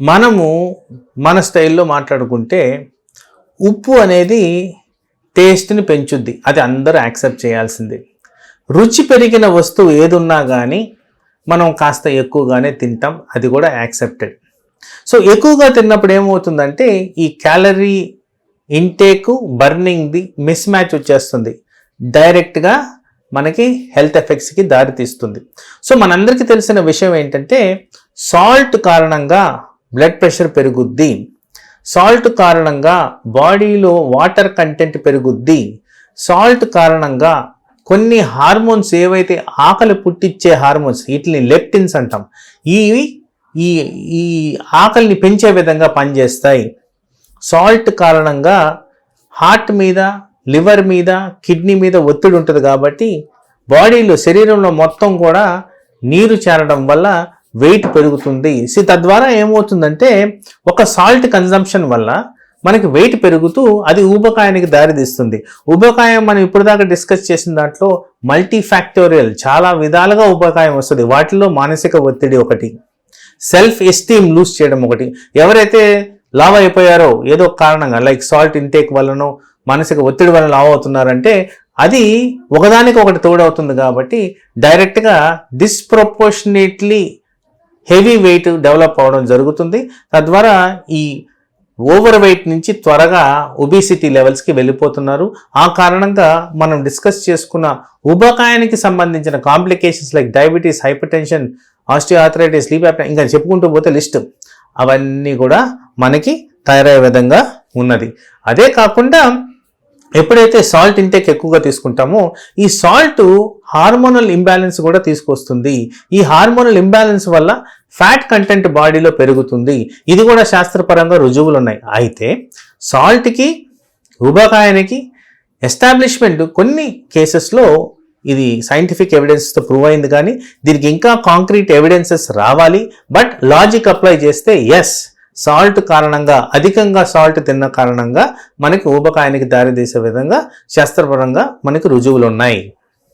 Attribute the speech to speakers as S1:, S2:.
S1: మనము మన స్టైల్లో మాట్లాడుకుంటే ఉప్పు అనేది టేస్ట్ని పెంచుద్ది. అది అందరూ యాక్సెప్ట్ చేయాల్సిందే. రుచి పెరిగిన వస్తువు ఏదున్నా కానీ మనం కాస్త ఎక్కువగానే తింటాం. అది కూడా యాక్సెప్టెడ్. సో ఎక్కువగా తిన్నప్పుడు ఏమవుతుందంటే ఈ క్యాలరీ ఇంటేక్ బర్నింగ్ది మిస్ మ్యాచ్ వచ్చేస్తుంది. డైరెక్ట్గా మనకి హెల్త్ ఎఫెక్ట్స్కి దారితీస్తుంది. సో మనందరికీ తెలిసిన విషయం ఏంటంటే సాల్ట్ కారణంగా బ్లడ్ ప్రెషర్ పెరుగుద్ది. సాల్ట్ కారణంగా బాడీలో వాటర్ కంటెంట్ పెరుగుద్ది. సాల్ట్ కారణంగా కొన్ని హార్మోన్స్ ఏవైతే ఆకలి పుట్టించే హార్మోన్స్ వీటిని లెప్టిన్స్ అంటాం. ఈ ఈ ఈ ఆకలిని పెంచే విధంగా పనిచేస్తాయి. సాల్ట్ కారణంగా హార్ట్ మీద లివర్ మీద కిడ్నీ మీద ఒత్తిడి ఉంటుంది కాబట్టి బాడీలో శరీరంలో మొత్తం కూడా నీరు చేరడం వల్ల వెయిట్ పెరుగుతుంది. సో తద్వారా ఏమవుతుందంటే ఒక సాల్ట్ కన్జంప్షన్ వల్ల మనకి వెయిట్ పెరుగుతూ అది ఊబకాయానికి దారితీస్తుంది. ఊబకాయం మనం ఇప్పుడు దాకా డిస్కస్ చేసిన దాంట్లో మల్టీ ఫ్యాక్టోరియల్ చాలా విధాలుగా ఊబకాయం వస్తుంది. వాటిలో మానసిక ఒత్తిడి ఒకటి సెల్ఫ్ ఎస్టీమ్ లూజ్ చేయడం ఒకటి. ఎవరైతే లావ్ అయిపోయారో ఏదో కారణంగా లైక్ సాల్ట్ ఇంటేక్ వల్లనో మానసిక ఒత్తిడి వల్ల లావ్ అవుతున్నారంటే అది ఒకదానికి ఒకటి తోడవుతుంది కాబట్టి డైరెక్ట్గా డిస్ప్రపోర్షనేట్లీ హెవీ వెయిట్ డెవలప్ అవ్వడం జరుగుతుంది. తద్వారా ఈ ఓవర్ వెయిట్ నుంచి త్వరగా ఒబిసిటీ లెవెల్స్కి వెళ్ళిపోతున్నారు. ఆ కారణంగా మనం డిస్కస్ చేసుకున్న ఉబకాయానికి సంబంధించిన complications like diabetes hypertension osteoarthritis sleep apnoea ఇంకా చెప్పుకుంటూ పోతే లిస్ట్ అవన్నీ కూడా మనకి తయారయ్యే విధంగా ఉన్నది. అదే కాకుండా ఎప్పుడైతే సాల్ట్ ఇంటేక్ ఎక్కువగా తీసుకుంటామో ఈ సాల్ట్ హార్మోనల్ ఇంబ్యాలెన్స్ కూడా తీసుకొస్తుంది. ఈ హార్మోనల్ ఇంబ్యాలెన్స్ వల్ల ఫ్యాట్ కంటెంట్ బాడీలో పెరుగుతుంది. ఇది కూడా శాస్త్రపరంగా రుజువులు ఉన్నాయి అయితే సాల్ట్కి ఉబకాయానికి ఎస్టాబ్లిష్మెంట్ కొన్ని కేసెస్లో ఇది సైంటిఫిక్ ఎవిడెన్స్తో ప్రూవ్ అయింది కానీ దీనికి ఇంకా కాంక్రీట్ ఎవిడెన్సెస్ రావాలి. బట్ లాజిక్ అప్లై చేస్తే ఎస్ సాల్ట్ కారణంగా అధికంగా సాల్ట్ తిన్న కారణంగా మనకి ఊబకాయానికి దారితీసే విధంగా శాస్త్రపరంగా మనకి రుజువులు ఉన్నాయి